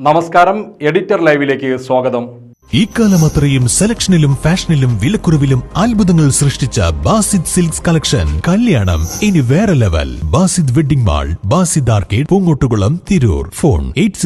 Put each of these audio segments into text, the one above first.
നമസ്കാരം എഡിറ്റർ ലൈവിലേക്ക് സ്വാഗതം. ഇക്കാലം അത്രയും സെലക്ഷനിലും ഫാഷനിലും വിലക്കുറവിലും അത്ഭുതങ്ങൾ സൃഷ്ടിച്ച ബാസിദ് സിൽക്സ് കളക്ഷൻ. കല്യാണം ഇനി വേറെ level. Basid wedding mall Basid arcade Poongottukulam Tirur. Phone eight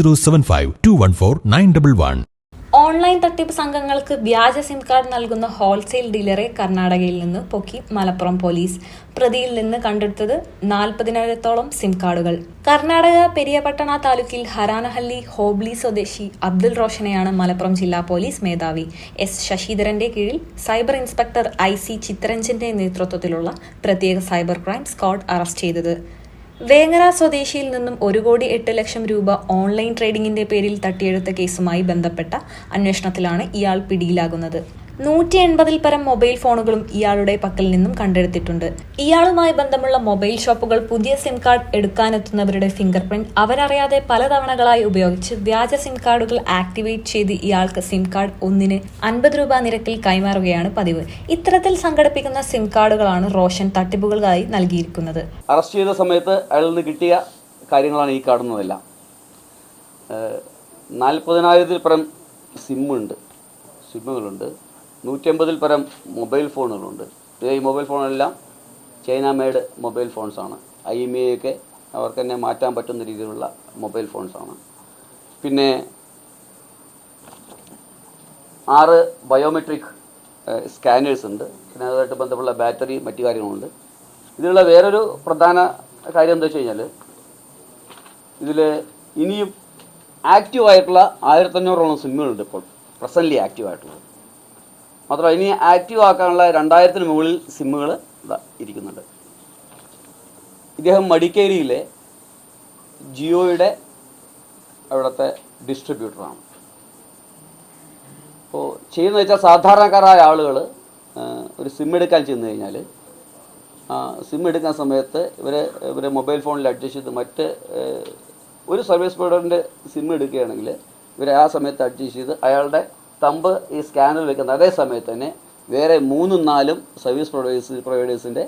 online തട്ടിപ്പ് സംഘങ്ങൾക്ക് വ്യാജ സിം കാർഡ് നൽകുന്ന ഹോൾസെയിൽ ഡീലറെ കർണാടകയിൽ നിന്ന് പൊക്കി മലപ്പുറം പോലീസ് പ്രതിയിൽ നിന്ന് കണ്ടെടുത്തത് നാൽപ്പതിനായിരത്തോളം സിം കാർഡുകൾ. കർണാടക പെരിയപട്ടണ താലൂക്കിൽ ഹരാനഹള്ളി ഹോബ്ലി സ്വദേശി അബ്ദുൾ റോഷനെയാണ് മലപ്പുറം ജില്ലാ പോലീസ് മേധാവി. എസ് ശശിധരന്റെ കീഴിൽ സൈബർ ഇൻസ്പെക്ടർ ഐ സി ചിത്തരഞ്ജന്റെ നേതൃത്വത്തിലുള്ള പ്രത്യേക സൈബർ ക്രൈം സ്ക്വാഡ് അറസ്റ്റ് ചെയ്തത്. വേങ്ങര സ്വദേശിയിൽ നിന്നും ഒരു കോടി എട്ട് ലക്ഷം രൂപ ഓൺലൈൻ ട്രേഡിംഗിന്റെ പേരിൽ തട്ടിയെടുത്ത കേസുമായി ബന്ധപ്പെട്ട അന്വേഷണത്തിലാണ് ഇയാൾ പിടിയിലാകുന്നത്. നൂറ്റി എൺപതിൽ പരം മൊബൈൽ ഫോണുകളും ഇയാളുടെ പക്കൽ നിന്നും കണ്ടെടുത്തിട്ടുണ്ട്. ഇയാളുമായി ബന്ധമുള്ള മൊബൈൽ ഷോപ്പുകൾ പുതിയ സിം കാർഡ് എടുക്കാനെത്തുന്നവരുടെ ഫിംഗർ പ്രിന്റ് അവരറിയാതെ പലതവണകളായി ഉപയോഗിച്ച് വ്യാജ സിം കാർഡുകൾ ആക്ടിവേറ്റ് ചെയ്ത് ഇയാൾക്ക് സിം കാർഡ് ഒന്നിന് അൻപത് രൂപ നിരക്കിൽ കൈമാറുകയാണ് പതിവ്. ഇത്തരത്തിൽ സംഘടിപ്പിക്കുന്ന സിം കാർഡുകളാണ് റോഷൻ തട്ടിപ്പുകൾക്കായി നൽകിയിരിക്കുന്നത്. അറസ്റ്റ് ചെയ്ത സമയത്ത് അയാളിൽ നിന്ന് കിട്ടിയ കാര്യങ്ങളാണ് ഈ കാണുന്നതെല്ലാം നാൽപ്പതിനായിരത്തിൽ പരം സിമ്മുണ്ട്. സിമ്മുകളുണ്ട്. നൂറ്റമ്പതിൽ പരം മൊബൈൽ ഫോണുകളുണ്ട്. ഈ മൊബൈൽ ഫോണെല്ലാം ചൈന മെയ്ഡ് മൊബൈൽ ഫോൺസാണ്. ഐ എം ഐ ഒക്കെ അവർക്ക് തന്നെ മാറ്റാൻ പറ്റുന്ന രീതിയിലുള്ള മൊബൈൽ ഫോൺസാണ്. പിന്നെ ആറ് ബയോമെട്രിക് സ്കാനേഴ്സ് ഉണ്ട് പിന്നെ അതുമായിട്ട് ബന്ധപ്പെട്ട ബാറ്ററി മറ്റു കാര്യങ്ങളുണ്ട്. ഇതിലുള്ള വേറൊരു പ്രധാന കാര്യം എന്താ വെച്ച് കഴിഞ്ഞാൽ ഇതിൽ ഇനിയും ആക്റ്റീവ് ആയിട്ടുള്ള ആയിരത്തഞ്ഞൂറോളം സിമ്മുകളുണ്ട് ഇപ്പോൾ. പ്രസന്റ്ലി ആക്റ്റീവ് ആയിട്ടുള്ളത് മാത്രമല്ല ഇനി ആക്റ്റീവ് ആക്കാനുള്ള രണ്ടായിരത്തിന് മുകളിൽ സിമ്മുകൾ ഇരിക്കുന്നുണ്ട്. ഇദ്ദേഹം മടിക്കേരിയിലെ ജിയോയുടെ അവിടുത്തെ ഡിസ്ട്രിബ്യൂട്ടറാണ് അപ്പോൾ ചെയ്യുന്നത് വെച്ചാൽ സാധാരണക്കാരായ ആളുകൾ ഒരു സിം എടുക്കാൻ ചെന്ന് കഴിഞ്ഞാൽ സിം എടുക്കുന്ന സമയത്ത് ഇവർ ഇവരെ മൊബൈൽ ഫോണിൽ അഡ്ജസ്റ്റ് ചെയ്ത് മറ്റ് ഒരു സർവീസ് പ്രൊവൈഡറിന്റെ സിം എടുക്കുകയാണെങ്കിൽ ഇവരെ ആ സമയത്ത് അഡ്ജസ്റ്റ് ചെയ്ത് അയാളുടെ തമ്പ് ഈ സ്കാനറിൽ വെക്കുന്ന അതേ സമയത്ത് തന്നെ വേറെ മൂന്നും നാലും സർവീസ് പ്രൊവൈഡേഴ്സ് പ്രൊവൈഡേഴ്സിന്റെ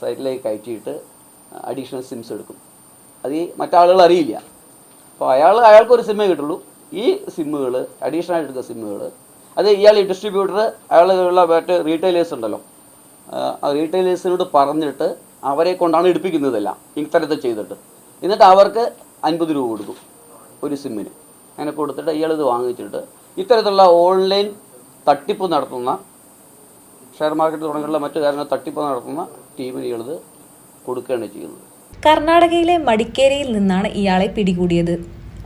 സൈറ്റിലേക്ക് കയറ്റിയിട്ട് അഡീഷണൽ സിംസ് എടുക്കും. അത് ഈ മറ്റാളുകൾ അറിയില്ല. അപ്പോൾ അയാൾ അയാൾക്കൊരു സിമ്മേ കിട്ടുള്ളൂ. ഈ സിമ്മുകൾ അഡീഷണൽ ആയിട്ട് എടുക്കുന്ന സിമ്മുകൾ അത് ഇയാൾ ഈ ഡിസ്ട്രിബ്യൂട്ടർ അയാളുള്ള മറ്റ് റീറ്റെയിലേഴ്സ് ഉണ്ടല്ലോ. ആ, റീറ്റെയിലേഴ്സിനോട് പറഞ്ഞിട്ട് അവരെ കൊണ്ടാണ് എടുപ്പിക്കുന്നതെല്ലാം. ഇത്തരത്തിൽ ചെയ്തിട്ട്. എന്നിട്ട് അവർക്ക് അൻപത് രൂപ കൊടുക്കും ഒരു സിമ്മിന് അങ്ങനെ കൊടുത്തിട്ട് ഇയാളിത് വാങ്ങിച്ചിട്ട് ഇത്തരത്തിലുള്ള ഓൺലൈൻ തട്ടിപ്പ് നടത്തുന്ന ഷെയർ മാർക്കറ്റ് തുടങ്ങിയുള്ള മറ്റു കാര്യങ്ങൾ തട്ടിപ്പ് നടത്തുന്ന ടീമിന് ഇയാളിത് കൊടുക്കുകയാണ് ചെയ്യുന്നത്. കർണാടകയിലെ മടിക്കേരിയിൽ നിന്നാണ് ഇയാളെ പിടികൂടിയത്.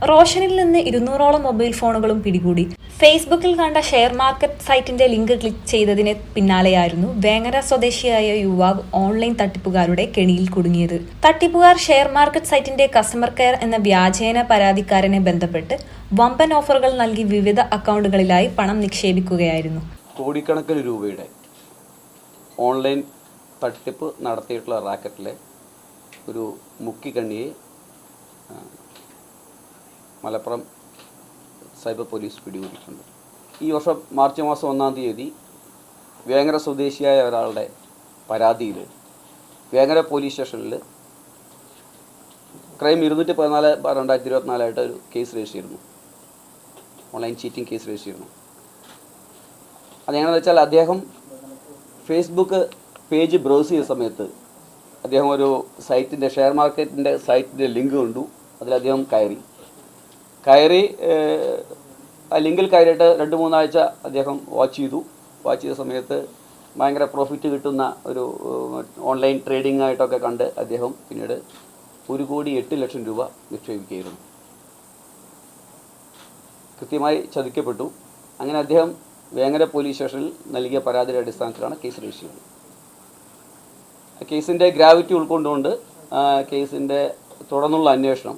റോഷനിൽ നിന്ന് ഇരുന്നൂറോളം മൊബൈൽ ഫോണുകളും പിടികൂടി. ഫേസ്ബുക്കിൽ കണ്ട ഷെയർ മാർക്കറ്റ് സൈറ്റിന്റെ ലിങ്ക് ക്ലിക്ക് ചെയ്തതിന് പിന്നാലെയായിരുന്നു വേങ്ങര സ്വദേശിയായ യുവാവ് ഓൺലൈൻ തട്ടിപ്പുകാരുടെ കെണിയിൽ കുടുങ്ങിയത്. തട്ടിപ്പുകാർ ഷെയർ മാർക്കറ്റ് സൈറ്റിന്റെ കസ്റ്റമർ കെയർ എന്ന വ്യാജേന പരാതിക്കാരനെ ബന്ധപ്പെട്ട് വമ്പൻ ഓഫറുകൾ നൽകി വിവിധ അക്കൗണ്ടുകളിലായി പണം നിക്ഷേപിക്കുകയായിരുന്നു. കോടിക്കണക്കിന് രൂപയുടെ ഓൺലൈൻ തട്ടിപ്പ് നടത്തിയിട്ടുള്ള റാക്കറ്റിലെ ഒരു മുക്കിക്കണ്ണിയെ മലപ്പുറം സൈബർ പോലീസ് പിടികൂടിയിട്ടുണ്ട്. ഈ വർഷം മാർച്ച് മാസം ഒന്നാം തീയതി വേങ്ങര സ്വദേശിയായ ഒരാളുടെ പരാതിയിൽ വേങ്ങര പോലീസ് സ്റ്റേഷനിൽ ക്രൈം ഇരുന്നൂറ്റി പതിനാല് രണ്ടായിരത്തി ഇരുപത്തിനാലായിട്ട് ഒരു കേസ് രജിസ്റ്റർ ചെയ്തിരുന്നു. ഓൺലൈൻ ചീറ്റിംഗ് കേസ് രജിസ്റ്റർ ചെയ്തിരുന്നു. അതെങ്ങനെയാണെന്ന് വെച്ചാൽ അദ്ദേഹം ഫേസ്ബുക്ക് പേജ് ബ്രൗസ് ചെയ്ത സമയത്ത് അദ്ദേഹം ഒരു സൈറ്റിന്റെ ഷെയർ മാർക്കറ്റിന്റെ സൈറ്റിന്റെ ലിങ്ക് കണ്ടു. അതിൽ അദ്ദേഹം കയറി. കയറി അല്ലെങ്കിൽ കയറിയിട്ട് രണ്ട് മൂന്നാഴ്ച അദ്ദേഹം വാച്ച് ചെയ്തു. വാച്ച് ചെയ്ത സമയത്ത് ഭയങ്കര പ്രോഫിറ്റ് കിട്ടുന്ന ഒരു ഓൺലൈൻ ട്രേഡിംഗ് ആയിട്ടൊക്കെ കണ്ട് അദ്ദേഹം പിന്നീട് ഒരു കോടി എട്ട് ലക്ഷം രൂപ നിക്ഷേപിക്കുകയായിരുന്നു. കൃത്യമായി ചതിക്കപ്പെട്ടു. അങ്ങനെ അദ്ദേഹം വേങ്ങര പോലീസ് സ്റ്റേഷനിൽ നൽകിയ പരാതിയുടെ അടിസ്ഥാനത്തിലാണ് കേസ് രജിസ്റ്റർ ചെയ്തത്. കേസിന്റെ ഗ്രാവിറ്റി ഉൾക്കൊണ്ടുകൊണ്ട് കേസിന്റെ തുടർന്നുള്ള അന്വേഷണം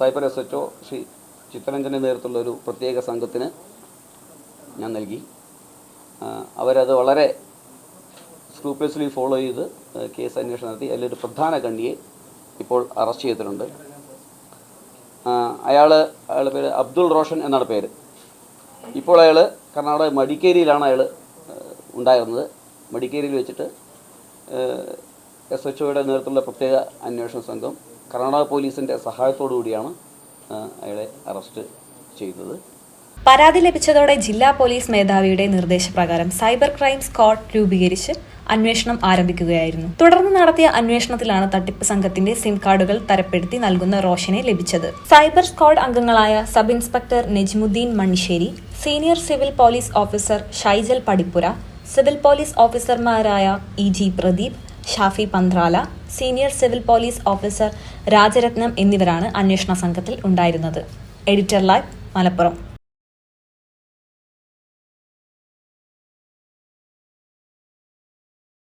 cyber S H O Shri ചിത്തരഞ്ജന്റെ നേതൃത്വമുള്ള ഒരു പ്രത്യേക സംഘത്തിന് ഞാൻ നൽകി. അവരത് വളരെ സ്ക്രൂപ്ലസ്ലി ഫോളോ ചെയ്ത് കേസ് അന്വേഷണം നടത്തി. അതിലൊരു പ്രധാന കണ്ണിയെ ഇപ്പോൾ അറസ്റ്റ് ചെയ്തിട്ടുണ്ട്. അയാൾ അയാളുടെ പേര് അബ്ദുൾ റോഷൻ എന്നാണ് പേര്. ഇപ്പോൾ അയാൾ കർണാടക മടിക്കേരിയിലാണ് അയാൾ ഉണ്ടായിരുന്നത്. മടിക്കേരിയിൽ വെച്ചിട്ട് എസ് എച്ച് ഒയുടെ നേതൃത്വമുള്ള പ്രത്യേക അന്വേഷണ സംഘം കർണാടക പോലീസിന്റെ സഹായത്തോടു കൂടിയാണ് അയാളെ അറസ്റ്റ് ചെയ്തത്. പരാതി ലഭിച്ചതോടെ ജില്ലാ പോലീസ് മേധാവിയുടെ നിർദ്ദേശപ്രകാരം സൈബർ ക്രൈം സ്ക്വാഡ് രൂപീകരിച്ച് അന്വേഷണം ആരംഭിക്കുകയായിരുന്നു. തുടർന്ന് നടത്തിയ അന്വേഷണത്തിലാണ് തട്ടിപ്പ് സംഘത്തിന്റെ സിം കാർഡുകൾ തരപ്പെടുത്തി നൽകുന്ന റോഷനെ ലഭിച്ചത്. സൈബർ സ്ക്വാഡ് അംഗങ്ങളായ sub inspector Nejmudheen Manissery senior civil police officer Shaijal Padippura civil police ഓഫീസർമാരായ E G Pradeep Shafi Panthrala senior civil police officer Rajarathnam എന്നിവരാണ് അന്വേഷണ സംഘത്തിൽ ഉണ്ടായിരുന്നത്. Editor live Malappuram.